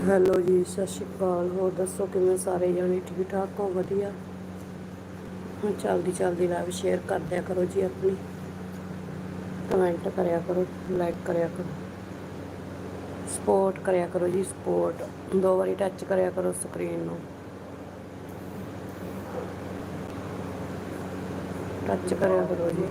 Hello ਜੀ, ਸਤਿ ਸ਼੍ਰੀ ਅਕਾਲ। ਹੋਰ ਦੱਸੋ ਕਿਵੇਂ ਸਾਰੇ ਜਾਣੇ? ਠੀਕ ਠਾਕ ਹੋ? ਵਧੀਆ? ਹੁਣ ਚੱਲਦੀ ਚੱਲਦੀ ਲਾਈਵ ਸ਼ੇਅਰ ਕਰ ਦਿਆ ਕਰੋ ਜੀ ਆਪਣੀ। ਕਮੈਂਟ ਕਰਿਆ ਕਰੋ ਲਾਈਕ ਕਰਿਆ ਕਰੋ। ਸਪੋਰਟ ਕਰਿਆ ਕਰੋ ਜੀ ਸਪੋਰਟ ਦੋ ਵਾਰੀ ਟੱਚ ਕਰਿਆ ਕਰੋ ਸਕਰੀਨ ਨੂੰ। ਟੱਚ ਕਰਿਆ ਕਰੋ ਜੀ।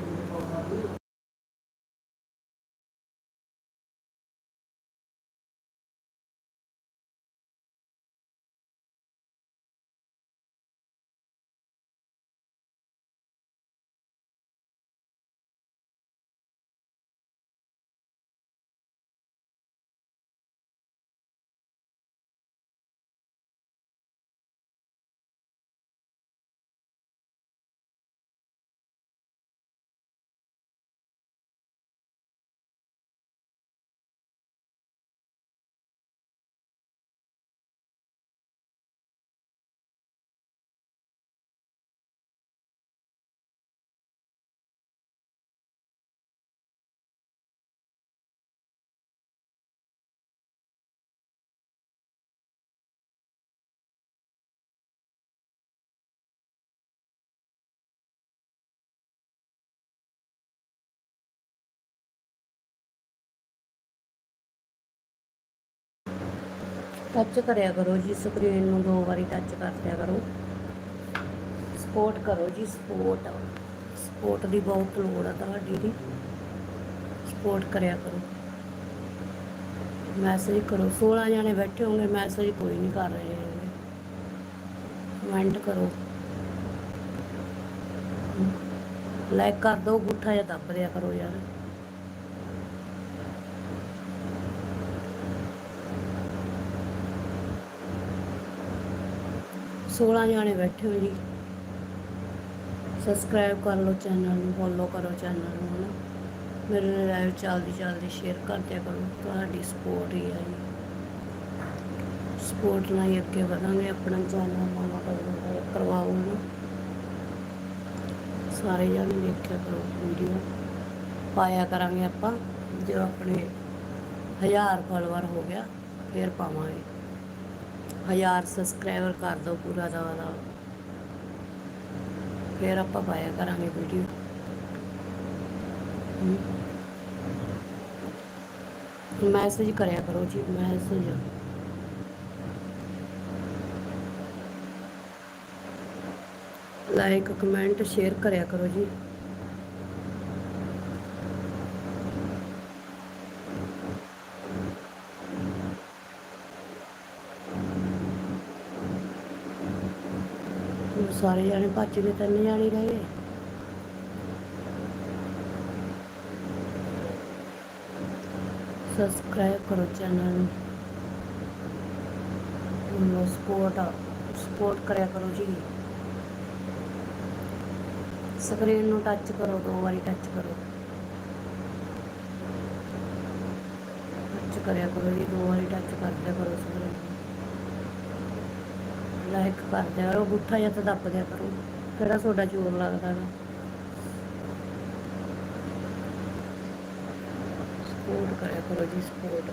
ਟੱਚ ਕਰਿਆ ਕਰੋ ਜੀ ਸਕਰੀਨ ਨੂੰ ਦੋ ਵਾਰੀ ਟੱਚ ਕਰ ਦਿਆ ਕਰੋ। ਸਪੋਰਟ ਕਰੋ ਜੀ ਸਪੋਰਟ ਸਪੋਰਟ ਦੀ ਬਹੁਤ ਲੋੜ ਆ ਤੁਹਾਡੀ ਦੀ ਸਪੋਰਟ ਕਰਿਆ ਕਰੋ। ਮੈਸੇਜ ਕਰੋ। 16 ਜਣੇ ਬੈਠੇ ਹੋਣਗੇ ਮੈਸੇਜ ਕੋਈ ਨਹੀਂ ਕਰ ਰਹੇ ਹੈਗੇ। ਕਮੈਂਟ ਕਰੋ। ਲਾਈਕ ਕਰ ਦਿਓ ਗੁੱਠਾ ਜਿਹਾ ਦੱਬ ਦਿਆ ਕਰੋ ਯਾਰ। ਸੋਲਾਂ ਜਾਣੇ ਬੈਠੇ ਹੋ ਜੀ। ਸਬਸਕ੍ਰਾਈਬ ਕਰ ਲਓ ਚੈਨਲ ਨੂੰ ਫੋਲੋ ਕਰੋ ਚੈਨਲ ਨੂੰ ਨਾ ਮੇਰੇ ਲਾਈਵ ਚੱਲਦੀ ਚੱਲਦੀ ਸ਼ੇਅਰ ਕਰ ਕਰੋ। ਤੁਹਾਡੀ ਸਪੋਰਟ ਹੀ ਹੈ ਜੀ। ਸਪੋਰਟ ਨਾਲ ਹੀ ਅੱਗੇ ਵਧਾਂਗੇ, ਆਪਣਾ ਚੈਨਲ ਮਾਮਾ ਕਰਵਾਓ ਨਾ ਸਾਰੇ ਜਾਣੇ ਦੇਖਿਆ ਕਰੋ ਵੀਡੀਓ ਪਾਇਆ ਕਰਾਂਗੇ ਆਪਾਂ, ਜੋ ਆਪਣੇ ਹਜ਼ਾਰ ਫਾਲੋਅਰ ਹੋ ਗਿਆ, ਫਿਰ ਪਾਵਾਂਗੇ। ਹਜ਼ਾਰ ਸਬਸਕ੍ਰਾਈਬਰ ਕਰ ਦਿਓ ਪੂਰਾ ਦਾ ਦਾ। ਫਿਰ ਆਪਾਂ ਪਾਇਆ ਕਰਾਂਗੇ ਵੀਡੀਓ ਮੈਸੇਜ ਕਰਿਆ ਕਰੋ ਜੀ ਮੈਸੇਜ ਲਾਈਕ ਕਮੈਂਟ ਸ਼ੇਅਰ ਕਰਿਆ ਕਰੋ ਜੀ। ਸਾਰੇ ਜਾਣੇ ਭੱਜ ਗਏ ਤਿੰਨ ਜਾਣੇ ਰਹਿ ਗਏ। ਸਬਸਕ੍ਰਾਈਬ ਕਰੋ ਚੈਨਲ ਨੂੰ। ਸਪੋਰਟ ਸਪੋਰਟ ਕਰਿਆ ਕਰੋ ਜੀ। ਸਕਰੀਨ ਨੂੰ ਟੱਚ ਕਰੋ, ਦੋ ਵਾਰੀ ਟੱਚ ਕਰੋ। ਟੱਚ ਕਰਿਆ ਕਰੋ ਜੀ, ਦੋ ਵਾਰੀ ਟੱਚ ਕਰਦਿਆ ਕਰੋ ਸਕਰੀਨ ਲਾਇਕ ਕਰ ਦਿਆ ਕਰੋ ਗੁੱਠਾ ਜਾਂ ਤਾਂ ਦੱਬ ਦਿਆ ਕਰੋ। ਕਿਹੜਾ ਤੁਹਾਡਾ ਜ਼ੋਰ ਲੱਗਦਾ ਹੈ ਸਪੋਰਟ ਕਰਿਆ ਕਰੋ ਜੀ, support.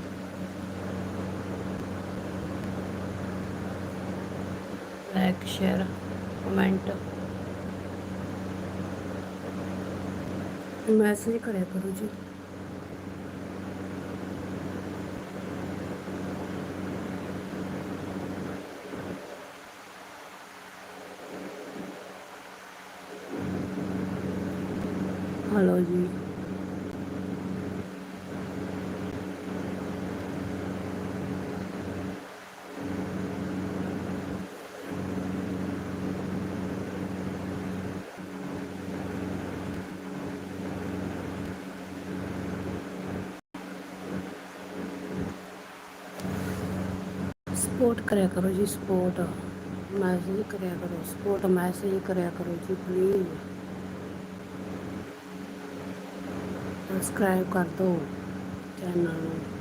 Like, share, comment. Message ਕਰਿਆ ਕਰੋ ਜੀ। ਹਲੋ ਜੀ ਸਪੋਰਟ ਕਰਿਆ ਕਰੋ ਜੀ ਸਪੋਰਟ ਮੈਸੇਜ ਕਰਿਆ ਕਰੋ ਸਪੋਰਟ ਮੈਸੇਜ ਕਰਿਆ ਕਰੋ ਜੀ ਪਲੀਜ਼ ਸਬਸਕ੍ਰਾਈਬ ਕਰ ਦਿਓ ਚੈਨਲ ਨੂੰ।